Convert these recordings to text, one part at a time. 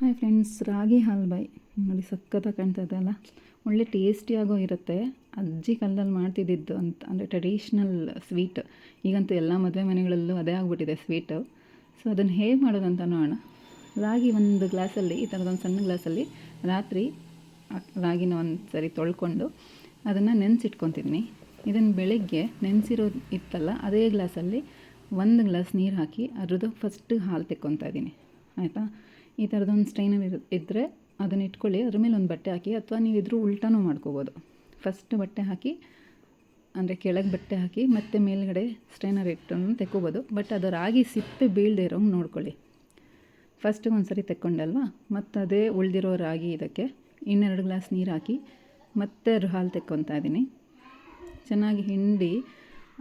Hi friends ರಾಗಿ ಹಾಲ್ಬಾಯಿ ನೋಡಿ ಸಖತ್ತಾಗಿ ಕಾಣ್ತಾ ಇದೆ ಅಲ್ಲ? ಒಳ್ಳೆ ಟೇಸ್ಟಿಯಾಗೂ ಇರುತ್ತೆ. ಅಜ್ಜಿ ಕಾಲದಲ್ಲಿ ಮಾಡ್ತಿದ್ದಿದ್ದು ಅಂತ, ಅಂದರೆ ಟ್ರೆಡಿಷ್ನಲ್ ಸ್ವೀಟ್ ಈಗಂತೂ ಎಲ್ಲ ಮದುವೆ ಮನೆಗಳಲ್ಲೂ ಅದೇ ಆಗಿಬಿಟ್ಟಿದೆ ಸ್ವೀಟು ಸೊ ಅದನ್ನು ಹೇಗೆ ಮಾಡೋದಂತ ನೋಡೋಣ. ರಾಗಿ ಒಂದು ಗ್ಲಾಸಲ್ಲಿ ಈ ಥರದೊಂದು ಸಣ್ಣ ಗ್ಲಾಸಲ್ಲಿ ರಾತ್ರಿ ರಾಗಿನ ಒಂದು ಸರಿ ತೊಳ್ಕೊಂಡು ಅದನ್ನು ನೆನೆಸಿಟ್ಕೊತಿದ್ದೀನಿ ಇದನ್ನು ಬೆಳಗ್ಗೆ ನೆನೆಸಿರೋದು ಇತ್ತಲ್ಲ, ಅದೇ ಗ್ಲಾಸಲ್ಲಿ ಒಂದು ಗ್ಲಾಸ್ ನೀರು ಹಾಕಿ ಅದ್ರದ್ದು ಫಸ್ಟ್ ಹಾಲು ತೆಕ್ಕೊತಾ ಇದ್ದೀನಿ. ಆಯಿತಾ? ಈ ಥರದೊಂದು ಸ್ಟೈನರ್ ಇದ್ದರೆ ಅದನ್ನು ಇಟ್ಕೊಳ್ಳಿ. ಅದ್ರ ಮೇಲೆ ಒಂದು ಬಟ್ಟೆ ಹಾಕಿ ಅಥವಾ ನೀವು ಇದ್ರೂ ಉಲ್ಟಾನೂ ಮಾಡ್ಕೋಬೋದು. ಫಸ್ಟ್ ಬಟ್ಟೆ ಹಾಕಿ, ಅಂದರೆ ಕೆಳಗೆ ಬಟ್ಟೆ ಹಾಕಿ ಮತ್ತೆ ಮೇಲ್ಗಡೆ ಸ್ಟ್ರೈನರ್ ಇಟ್ಟನ್ನು ತೆಕ್ಕೋಬೋದು. ಬಟ್ ಅದು ರಾಗಿ ಸಿಪ್ಪೆ ಬೀಳದೆ ಇರೋಂಗೆ ನೋಡ್ಕೊಳ್ಳಿ. ಫಸ್ಟಿಗೆ ಒಂದು ಸರಿ ತೆಕ್ಕೊಂಡಲ್ವಾ? ಮತ್ತು ಅದೇ ಉಳಿದಿರೋ ರಾಗಿ ಇದಕ್ಕೆ ಇನ್ನೆರಡು ಗ್ಲಾಸ್ ನೀರು ಹಾಕಿ ಮತ್ತೆ ಅದ್ರ ಹಾಲು ತೆಕ್ಕೊತಾ ಇದ್ದೀನಿ ಚೆನ್ನಾಗಿ ಹಿಂಡಿ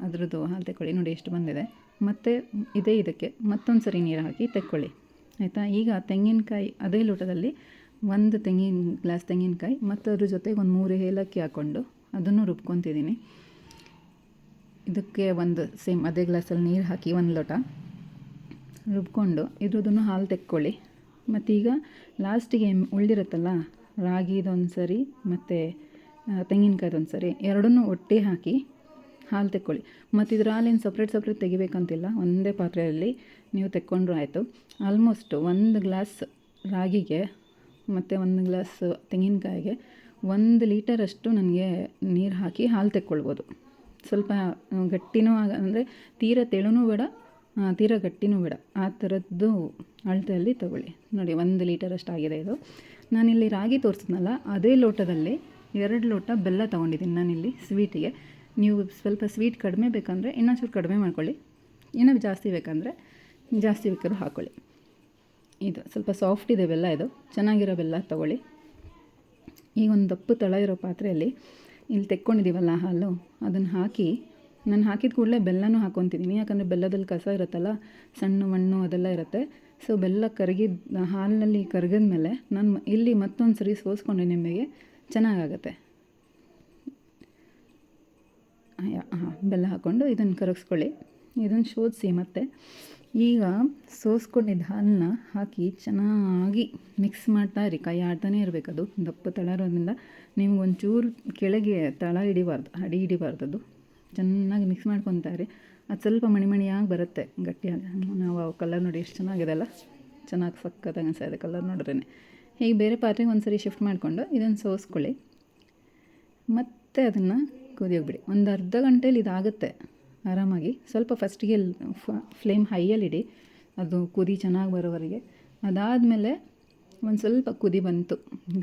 ಅದರದ್ದು ಹಾಲು ತೆಕ್ಕೊಳ್ಳಿ. ನೋಡಿ ಎಷ್ಟು ಬಂದಿದೆ. ಮತ್ತು ಇದೇ ಇದಕ್ಕೆ ಮತ್ತೊಂದು ಸರಿ ನೀರು ಹಾಕಿ ತೆಕ್ಕೊಳ್ಳಿ. ಆಯಿತಾ? ಈಗ ತೆಂಗಿನಕಾಯಿ, ಅದೇ ಲೋಟದಲ್ಲಿ ಒಂದು ತೆಂಗಿನ ಗ್ಲಾಸ್ ತೆಂಗಿನಕಾಯಿ ಮತ್ತು ಅದ್ರ ಜೊತೆಗೆ ಒಂದು ಮೂರು ಏಲಕ್ಕಿ ಹಾಕ್ಕೊಂಡು ಅದನ್ನು ರುಬ್ಕೊತಿದ್ದೀನಿ. ಇದಕ್ಕೆ ಒಂದು ಸೇಮ್ ಅದೇ ಗ್ಲಾಸಲ್ಲಿ ನೀರು ಹಾಕಿ ಒಂದು ಲೋಟ ರುಬ್ಕೊಂಡು ಇದ್ರದನ್ನು ಹಾಲು ತೆಕ್ಕೊಳ್ಳಿ. ಮತ್ತೀಗ ಲಾಸ್ಟಿಗೆ ಉಳಿದಿರುತ್ತಲ್ಲ ರಾಗಿದೊಂದು ಸರಿ ಮತ್ತು ತೆಂಗಿನಕಾಯ್ದೊಂದು ಸರಿ ಎರಡನ್ನೂ ಒಟ್ಟಿ ಹಾಕಿ ಹಾಲು ತೆಕ್ಕೊಳ್ಳಿ. ಮತ್ತು ಇದ್ರ ಹಾಲಿನ ಸಪ್ರೇಟ್ ಸಪ್ರೇಟ್ ತೆಗಿಬೇಕಂತಿಲ್ಲ. ಒಂದೇ ಪಾತ್ರೆಯಲ್ಲಿ ನೀವು ತೆಕ್ಕೊಂಡ್ರೂ ಆಯಿತು. ಆಲ್ಮೋಸ್ಟ್ ಒಂದು ಗ್ಲಾಸ್ ರಾಗಿಗೆ ಮತ್ತು ಒಂದು ಗ್ಲಾಸ್ ತೆಂಗಿನಕಾಯಿಗೆ ಒಂದು ಲೀಟರಷ್ಟು ನನಗೆ ನೀರು ಹಾಕಿ ಹಾಲು ತೆಕ್ಕೊಳ್ಬೋದು. ಸ್ವಲ್ಪ ಗಟ್ಟಿನೂ ಆಗ, ಅಂದರೆ ತೀರ ತೆಳುನೂ ಬೇಡ ತೀರ ಗಟ್ಟಿನೂ ಬೇಡ. ಆ ಥರದ್ದು ಅಳತೆಯಲ್ಲಿ ತಗೊಳ್ಳಿ. ನೋಡಿ, ಒಂದು ಲೀಟರಷ್ಟು ಆಗಿದೆ ಇದು. ನಾನಿಲ್ಲಿ ರಾಗಿ ತೋರಿಸಿದ್ನಲ್ಲ, ಅದೇ ಲೋಟದಲ್ಲಿ ಎರಡು ಲೋಟ ಬೆಲ್ಲ ತೊಗೊಂಡಿದ್ದೀನಿ ನಾನಿಲ್ಲಿ ಸ್ವೀಟಿಗೆ. ನೀವು ಸ್ವಲ್ಪ ಸ್ವೀಟ್ ಕಡಿಮೆ ಬೇಕಂದರೆ ಇನ್ನೊಂಚೂರು ಕಡಿಮೆ ಮಾಡ್ಕೊಳ್ಳಿ. ಇನ್ನೂ ಜಾಸ್ತಿ ಬೇಕಂದರೆ ಜಾಸ್ತಿ ಬೇಕಾದ್ರೂ ಹಾಕ್ಕೊಳ್ಳಿ ಇದು ಸ್ವಲ್ಪ ಸಾಫ್ಟ್ ಇದೆ ಬೆಲ್ಲ ಇದು. ಚೆನ್ನಾಗಿರೋ ಬೆಲ್ಲ ತೊಗೊಳ್ಳಿ. ಈಗ ಒಂದು ದಪ್ಪು ತಳ ಇರೋ ಪಾತ್ರೆಯಲ್ಲಿ ಇಲ್ಲಿ ತೆಕ್ಕೊಂಡಿದ್ದೀವಲ್ಲ ಹಾಲು, ಅದನ್ನು ಹಾಕಿ, ನಾನು ಹಾಕಿದ ಕೂಡಲೇ ಬೆಲ್ಲನೂ ಹಾಕ್ಕೊತಿದ್ದೀನಿ ಯಾಕಂದರೆ ಬೆಲ್ಲದಲ್ಲಿ ಕಸ ಇರುತ್ತಲ್ಲ, ಸಣ್ಣ ಮಣ್ಣು ಅದೆಲ್ಲ ಇರುತ್ತೆ. ಸೊ ಬೆಲ್ಲ ಕರಗಿದ ಹಾಲಿನಲ್ಲಿ ಕರಗಿದ ಮೇಲೆ ನಾನು ಇಲ್ಲಿ ಮತ್ತೊಂದು ಸರಿ ಸೋಸ್ಕೊಂಡೆ ನಿಮಗೆ ಚೆನ್ನಾಗಾಗತ್ತೆ. ಹಾಂ, ಬೆಲ್ಲ ಹಾಕ್ಕೊಂಡು ಇದನ್ನು ಕರಗಿಸ್ಕೊಳ್ಳಿ. ಇದನ್ನು ಶೋಧಿಸಿ ಮತ್ತೆ ಈಗ ಸೋಸ್ಕೊಂಡಿದ್ದ ಹಾಲನ್ನ ಹಾಕಿ ಚೆನ್ನಾಗಿ ಮಿಕ್ಸ್ ಮಾಡ್ತಾ ಇರಿ. ಕೈ ಆಡ್ತಾನೆ ಇರಬೇಕು ಅದು. ದಪ್ಪ ತಳ ಇರೋದ್ರಿಂದ ನಿಮ್ಗೆ ಒಂಚೂರು ಕೆಳಗೆ ತಳ ಹಿಡಿಬಾರ್ದು, ಅಡಿ ಹಿಡಿಬಾರ್ದು ಚೆನ್ನಾಗಿ ಮಿಕ್ಸ್ ಮಾಡ್ಕೊತಾ ಇರಿ. ಅದು ಸ್ವಲ್ಪ ಮಣಿ ಮಣಿಯಾಗಿ ಬರುತ್ತೆ ಗಟ್ಟಿಯಾಗಿ. ನಾವು ಕಲರ್ ನೋಡಿ ಎಷ್ಟು ಚೆನ್ನಾಗಿದೆ ಅಲ್ಲ? ಚೆನ್ನಾಗಿ ಸಕ್ಕತ್ತಾಗಿ ಅನಿಸ್ತಾ ಇದೆ ಕಲರ್ ನೋಡ್ರೇ ಹೀಗೆ ಬೇರೆ ಪಾತ್ರೆಗೆ ಒಂದು ಸರಿ ಶಿಫ್ಟ್ ಮಾಡಿಕೊಂಡು ಇದನ್ನು ಸೋಸ್ಕೊಳ್ಳಿ. ಮತ್ತು ಅದನ್ನು ಕುದಿಯೋಗ್ಬಿಡಿ ಒಂದು ಅರ್ಧ ಗಂಟೇಲಿ ಇದಾಗುತ್ತೆ ಆರಾಮಾಗಿ. ಸ್ವಲ್ಪ ಫಸ್ಟಿಗೆ ಫ್ಲೇಮ್ ಹೈಯಲ್ಲಿಡಿ ಅದು ಕುದಿ ಚೆನ್ನಾಗಿ ಬರೋವರೆಗೆ. ಅದಾದಮೇಲೆ ಒಂದು ಸ್ವಲ್ಪ ಕುದಿ ಬಂತು.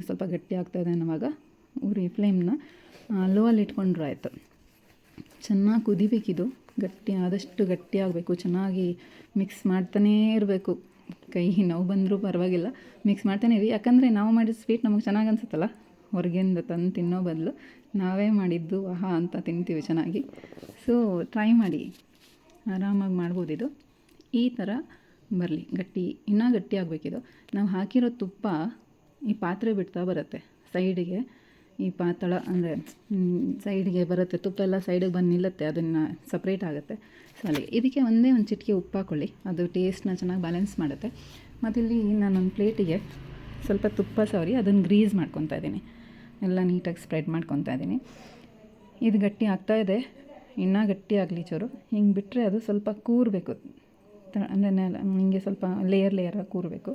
ಸ್ವಲ್ಪ ಗಟ್ಟಿ ಆಗ್ತಾಯಿದೆ ಅನ್ನೋವಾಗ ಉರಿ ಫ್ಲೇಮ್ನ ಲೋ ಅಲ್ಲಿ ಇಟ್ಕೊಂಡ್ರು ಆಯಿತು. ಚೆನ್ನಾಗಿ ಕುದಿಬೇಕಿದು. ಗಟ್ಟಿ ಆದಷ್ಟು ಗಟ್ಟಿ ಆಗಬೇಕು. ಚೆನ್ನಾಗಿ ಮಿಕ್ಸ್ ಮಾಡ್ತಾನೇ ಇರಬೇಕು. ಕೈ ನೋವು ಬಂದರೂ ಪರವಾಗಿಲ್ಲ. ಮಿಕ್ಸ್ ಮಾಡ್ತಾನೆ ಇರಿ. ಯಾಕಂದರೆ ನಾವು ಮಾಡಿದ ಸ್ವೀಟ್ ನಮಗೆ ಚೆನ್ನಾಗಿ ಅನ್ಸುತ್ತಲ್ಲ? ಹೊರಗಿಂದ ತಂದು ತಿನ್ನೋ ಬದಲು ನಾವೇ ಮಾಡಿದ್ದು ಆಹಾ ಅಂತ ತಿಂತೀವಿ ಚೆನ್ನಾಗಿ. ಸೊ ಟ್ರೈ ಮಾಡಿ. ಆರಾಮಾಗಿ ಮಾಡ್ಬೋದು ಇದು. ಈ ಥರ ಬರಲಿ. ಗಟ್ಟಿ, ಇನ್ನೂ ಗಟ್ಟಿ ಆಗಬೇಕಿದು. ನಾವು ಹಾಕಿರೋ ತುಪ್ಪ ಈ ಪಾತ್ರೆ ಬಿಡ್ತಾ ಬರುತ್ತೆ. ಸೈಡಿಗೆ ಈ ಪಾತಳ ಅಂದರೆ ಸೈಡಿಗೆ ಬರುತ್ತೆ. ತುಪ್ಪ ಎಲ್ಲ ಸೈಡಿಗೆ ಬಂದು ನಿಲ್ಲುತ್ತೆ. ಅದನ್ನು ಸಪ್ರೇಟ್ ಆಗುತ್ತೆ. ಸೊ ಅಲ್ಲಿಗೆ ಇದಕ್ಕೆ ಒಂದೇ ಒಂದು ಚಿಟಿಕೆ ಉಪ್ಪು ಹಾಕ್ಕೊಳ್ಳಿ ಅದು ಟೇಸ್ಟ್ನ ಚೆನ್ನಾಗಿ ಬ್ಯಾಲೆನ್ಸ್ ಮಾಡುತ್ತೆ. ಮತ್ತಿಲ್ಲಿ ನಾನೊಂದು ಪ್ಲೇಟಿಗೆ ಸ್ವಲ್ಪ ತುಪ್ಪ ಸವರಿ. ಅದನ್ನು ಗ್ರೀಸ್ ಮಾಡ್ಕೊತಾ ಇದ್ದೀನಿ ಎಲ್ಲ ನೀಟಾಗಿ ಸ್ಪ್ರೆಡ್ ಮಾಡ್ಕೊತಾ ಇದ್ದೀನಿ. ಇದು ಗಟ್ಟಿ ಆಗ್ತಾ ಇದೆ. ಇನ್ನೂ ಗಟ್ಟಿ ಆಗಲಿ ಚೂರು. ಹಿಂಗೆ ಬಿಟ್ಟರೆ ಅದು ಸ್ವಲ್ಪ ಕೂರಬೇಕು. ಅಂದರೆ ನೆಲ ಹಿಂಗೆ ಸ್ವಲ್ಪ ಲೇಯರ್ ಲೇಯರಾಗಿ ಕೂರಬೇಕು.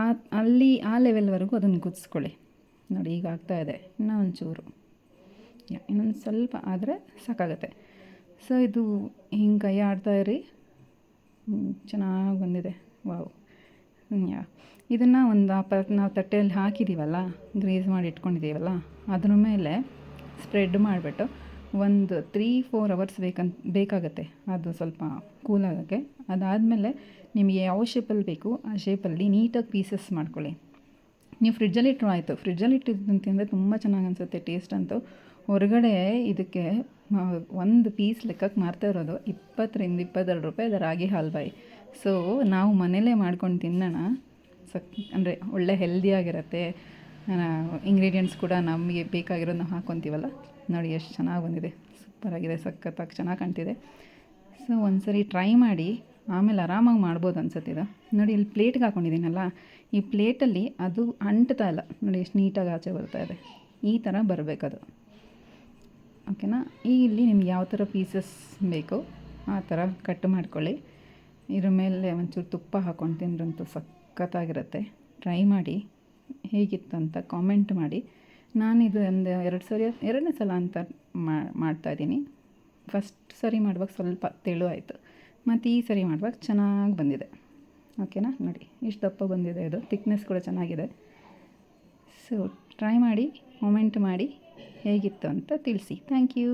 ಆ ಅಲ್ಲಿ ಆ ಲೆವೆಲ್ವರೆಗೂ ಅದನ್ನು ಗುದ್ಸ್ಕೊಳ್ಳಿ ನೋಡಿ, ಈಗ ಆಗ್ತಾ ಇದೆ. ಇನ್ನೂ ಒಂಚೂರು. ಇನ್ನೊಂದು ಸ್ವಲ್ಪ ಆದರೆ ಸಾಕಾಗುತ್ತೆ. ಸೊ ಇದು ಹಿಂಗೆ ಕೈ ಆಡ್ತಾ ಇರಿ. ಚೆನ್ನಾಗಿ ಬಂದಿದೆ. ವಾವ್. ಯಾ. ಇದನ್ನು ಒಂದು ಪ ನಾವು ತಟ್ಟೆಯಲ್ಲಿ ಹಾಕಿದ್ದೀವಲ್ಲ ಗ್ರೀಸ್ ಮಾಡಿ ಇಟ್ಕೊಂಡಿದ್ದೀವಲ್ಲ ಅದ್ರ ಮೇಲೆ ಸ್ಪ್ರೆಡ್ ಮಾಡಿಬಿಟ್ಟು ಒಂದು ತ್ರೀ ಫೋರ್ ಅವರ್ಸ್ ಬೇಕಂತ, ಬೇಕಾಗುತ್ತೆ. ಅದು ಸ್ವಲ್ಪ ಕೂಲ್ ಆಗೋಕ್ಕೆ. ಅದಾದಮೇಲೆ ನಿಮಗೆ ಯಾವ ಶೇಪಲ್ಲಿ ಬೇಕು, ಆ ಶೇಪಲ್ಲಿ ನೀಟಾಗಿ ಪೀಸಸ್ ಮಾಡ್ಕೊಳ್ಳಿ. ನೀವು ಫ್ರಿಡ್ಜಲ್ಲಿ ಇಟ್ಟರು ಆಯಿತು. ಫ್ರಿಡ್ಜಲ್ಲಿ ಇಟ್ಟಿದ್ದು ತಿಂದರೆ ತುಂಬ ಚೆನ್ನಾಗಿ ಅನಿಸುತ್ತೆ ಟೇಸ್ಟ್ ಅಂತೂ. ಹೊರಗಡೆ ಇದಕ್ಕೆ ಒಂದು ಪೀಸ್ ಲೆಕ್ಕಕ್ಕೆ ಮಾರ್ತಾ ಇರೋದು ಇಪ್ಪತ್ತರಿಂದ ಇಪ್ಪತ್ತೆರಡು ರೂಪಾಯಿ ರಾಗಿ ಹಾಲ್ಬಾಯಿ ಸೊ ನಾವು ಮನೇಲೇ ಮಾಡ್ಕೊಂಡು ತಿನ್ನೋಣ. ಸಕ್ ಅಂದರೆ ಒಳ್ಳೆ ಹೆಲ್ದಿಯಾಗಿರುತ್ತೆ ಇಂಗ್ರೀಡಿಯೆಂಟ್ಸ್ ಕೂಡ ನಮಗೆ ಬೇಕಾಗಿರೋದು ನಾವು ಹಾಕ್ಕೊತೀವಲ್ಲ ನೋಡಿ ಎಷ್ಟು ಚೆನ್ನಾಗಿ ಬಂದಿದೆ. ಸೂಪರಾಗಿದೆ ಸಖತ್ತಾಗಿ ಚೆನ್ನಾಗಿ ಕಾಣ್ತಿದೆ. ಸೊ ಒಂದು ಸರಿ ಟ್ರೈ ಮಾಡಿ, ಆಮೇಲೆ ಆರಾಮಾಗಿ ಮಾಡ್ಬೋದು ಅನ್ಸುತ್ತೆ ಇದು. ನೋಡಿ, ಇಲ್ಲಿ ಪ್ಲೇಟ್ಗೆ ಹಾಕ್ಕೊಂಡಿದ್ದೀನಲ್ಲ ಈ ಪ್ಲೇಟಲ್ಲಿ ಅದು ಅಂಟ್ತಾ ಇಲ್ಲ. ನೋಡಿ, ಎಷ್ಟು ನೀಟಾಗಿ ಆಚೆ ಬರ್ತಾ ಇದೆ. ಈ ಥರ ಬರಬೇಕದು. ಓಕೆನಾ ಈ ಇಲ್ಲಿ ನಿಮ್ಗೆ ಯಾವ ಥರ ಪೀಸಸ್ ಬೇಕು, ಆ ಥರ ಕಟ್ ಮಾಡ್ಕೊಳ್ಳಿ. ಇದ್ರ ಮೇಲೆ ಒಂಚೂರು ತುಪ್ಪ ಹಾಕ್ಕೊಂಡು ತಿಂದ್ರಂತೂ ಸಖತ್ತಾಗಿರುತ್ತೆ. ಟ್ರೈ ಮಾಡಿ. ಹೇಗಿತ್ತಂತ ಕಾಮೆಂಟ್ ಮಾಡಿ. ನಾನಿದು ಒಂದು ಎರಡು ಸರಿ, ಎರಡನೇ ಸಲ ಅಂತ ಮಾಡ್ತಾಯಿದ್ದೀನಿ ಫಸ್ಟ್ ಸರಿ ಮಾಡುವಾಗ ಸ್ವಲ್ಪ ತೆಳು ಆಯಿತು. ಮತ್ತು ಈ ಸರಿ ಮಾಡುವಾಗ ಚೆನ್ನಾಗಿ ಬಂದಿದೆ. ಓಕೆನಾ ನೋಡಿ, ಇಷ್ಟು ದಪ್ಪ ಬಂದಿದೆ ಇದು. ತಿಕ್ನೆಸ್ ಕೂಡ ಚೆನ್ನಾಗಿದೆ. ಸೊ ಟ್ರೈ ಮಾಡಿ ಕಾಮೆಂಟ್ ಮಾಡಿ ಹೇಗಿತ್ತು ಅಂತ ತಿಳಿಸಿ. Thank you